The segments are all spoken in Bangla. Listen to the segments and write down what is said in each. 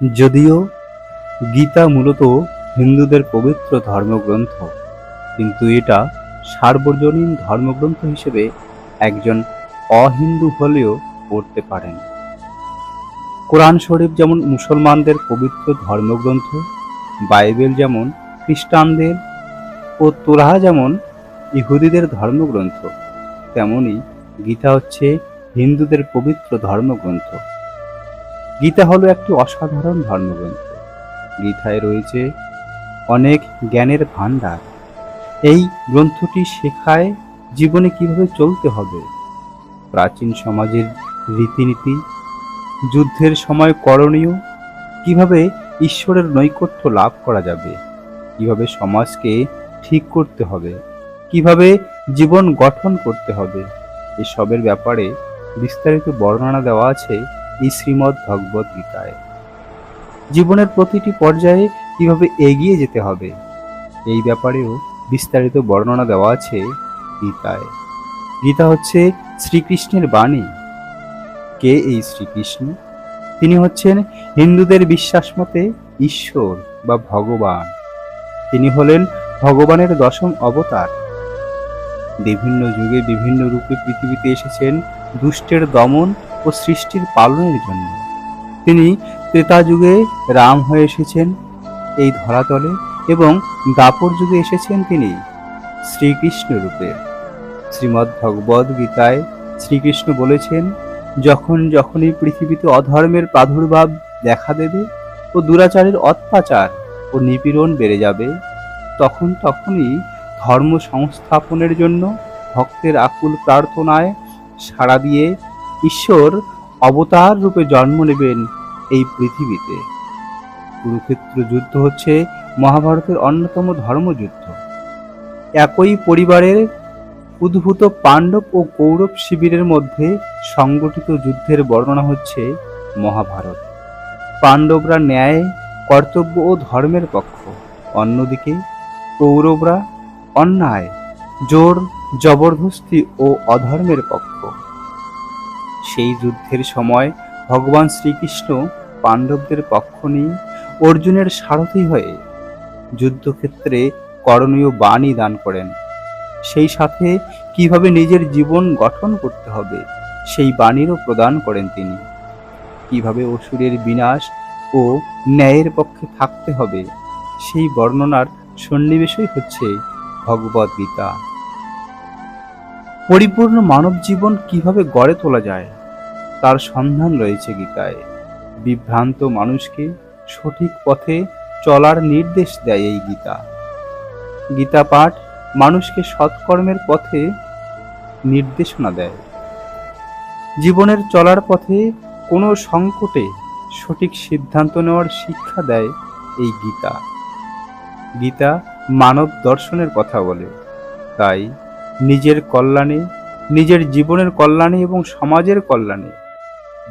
যদিও গীতা মূলত হিন্দুদের পবিত্র ধর্মগ্রন্থ, কিন্তু এটা সার্বজনীন ধর্মগ্রন্থ হিসেবে একজন অহিন্দু হলেও পড়তে পারেন। কোরআন শরীফ যেমন মুসলমানদের পবিত্র ধর্মগ্রন্থ, বাইবেল যেমন খ্রিস্টানদের ও তোরাহা যেমন ইহুদিদের ধর্মগ্রন্থ, তেমনি গীতা হচ্ছে হিন্দুদের পবিত্র ধর্মগ্রন্থ। গীতা হলো একটি অসাধারণ ধর্মগ্রন্থ। গীতায় রয়েছে অনেক জ্ঞানের ভাণ্ডার। এই গ্রন্থটি শেখায় জীবনে কীভাবে চলতে হবে। প্রাচীন সমাজের রীতিনীতি, যুদ্ধের সময় করণীয়, কীভাবে ঈশ্বরের নৈকট্য লাভ করা যাবে, কীভাবে সমাজকে ঠিক করতে হবে, কীভাবে জীবন গঠন করতে হবে, এসবের ব্যাপারে বিস্তারিত বর্ণনা দেওয়া আছে এই শ্রীমদ্ ভগবদ গীতায়। জীবনের প্রতিটি পর্যায়ে কীভাবে এগিয়ে যেতে হবে, এই ব্যাপারেও বিস্তারিত বর্ণনা দেওয়া আছে গীতায়। গীতা হচ্ছে শ্রীকৃষ্ণের বাণী। কে এই শ্রীকৃষ্ণ? তিনি হচ্ছেন হিন্দুদের বিশ্বাস মতে ঈশ্বর বা ভগবান। তিনি হলেন ভগবানের দশম অবতার। বিভিন্ন যুগে বিভিন্ন রূপে পৃথিবীতে এসেছেন দুষ্টের দমন ও সৃষ্টির পালনের জন্য। তিনি ত্রেতা যুগে রাম হয়ে এসেছেন এই ধরাতলে এবং দাপর যুগে এসেছেন তিনি শ্রীকৃষ্ণ রূপে। শ্রীমদ্ ভগবদ গীতায় শ্রীকৃষ্ণ বলেছেন, যখন যখনই পৃথিবীতে অধর্মের প্রাদুর্ভাব দেখা দেবে ও দুরাচারের অত্যাচার ও নিপীড়ন বেড়ে যাবে, তখন তখনই ধর্ম সংস্থাপনের জন্য ভক্তের আকুল প্রার্থনায় সাড়া দিয়ে ঈশ্বর অবতার রূপে জন্ম নেবেন এই পৃথিবীতে। কুরুক্ষেত্র যুদ্ধ হচ্ছে মহাভারতের অন্যতম ধর্মযুদ্ধ। একই পরিবারের উদ্ভূত পাণ্ডব ও কৌরব শিবিরের মধ্যে সংগঠিত যুদ্ধের বর্ণনা হচ্ছে মহাভারত। পাণ্ডবরা ন্যায়, কর্তব্য ও ধর্মের পক্ষ। অন্যদিকে কৌরবরা অন্যায়, জোর, জবরদস্তি ও অধর্মের পক্ষ। সেই যুদ্ধের সময় ভগবান শ্রীকৃষ্ণ পাণ্ডবদের পক্ষ নিয়ে অর্জুনের সারথি হয়ে যুদ্ধক্ষেত্রে করণীয় বাণী দান করেন। সেই সাথে কীভাবে নিজের জীবন গঠন করতে হবে, সেই বাণীরও প্রদান করেন তিনি। কীভাবে অসুরের বিনাশ ও ন্যায়ের পক্ষে থাকতে হবে, সেই বর্ণনার সন্নিবেশই হচ্ছে ভগবদ্গীতা। পরিপূর্ণ মানব জীবন কীভাবে গড়ে তোলা যায় তার সন্ধান রয়েছে গীতায়। বিভ্রান্ত মানুষকে সঠিক পথে চলার নির্দেশ দেয় এই গীতা। গীতা পাঠ মানুষকে সৎকর্মের পথে নির্দেশনা দেয়। জীবনের চলার পথে কোনো সংকটে সঠিক সিদ্ধান্ত নেওয়ার শিক্ষা দেয় এই গীতা। গীতা মানব দর্শনের কথা বলে। তাই নিজের কল্যাণে, নিজের জীবনের কল্যাণে এবং সমাজের কল্যাণে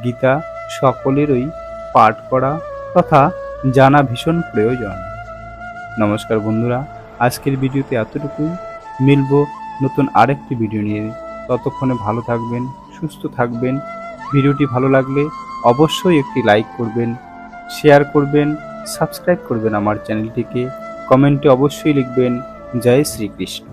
গীতা সকলেরই পাঠ করা তথা জানা ভীষণ প্রয়োজন। নমস্কার বন্ধুরা, আজকের ভিডিওতে এতটুকুই মিলব নতুন আরেকটি ভিডিও নিয়ে। ততক্ষণে ভালো থাকবেন, সুস্থ থাকবেন। ভিডিওটি ভালো লাগলে অবশ্যই একটি লাইক করবেন, শেয়ার করবেন, সাবস্ক্রাইব করবেন আমার চ্যানেলটিকে। কমেন্টে অবশ্যই লিখবেন, জয় শ্রীকৃষ্ণ।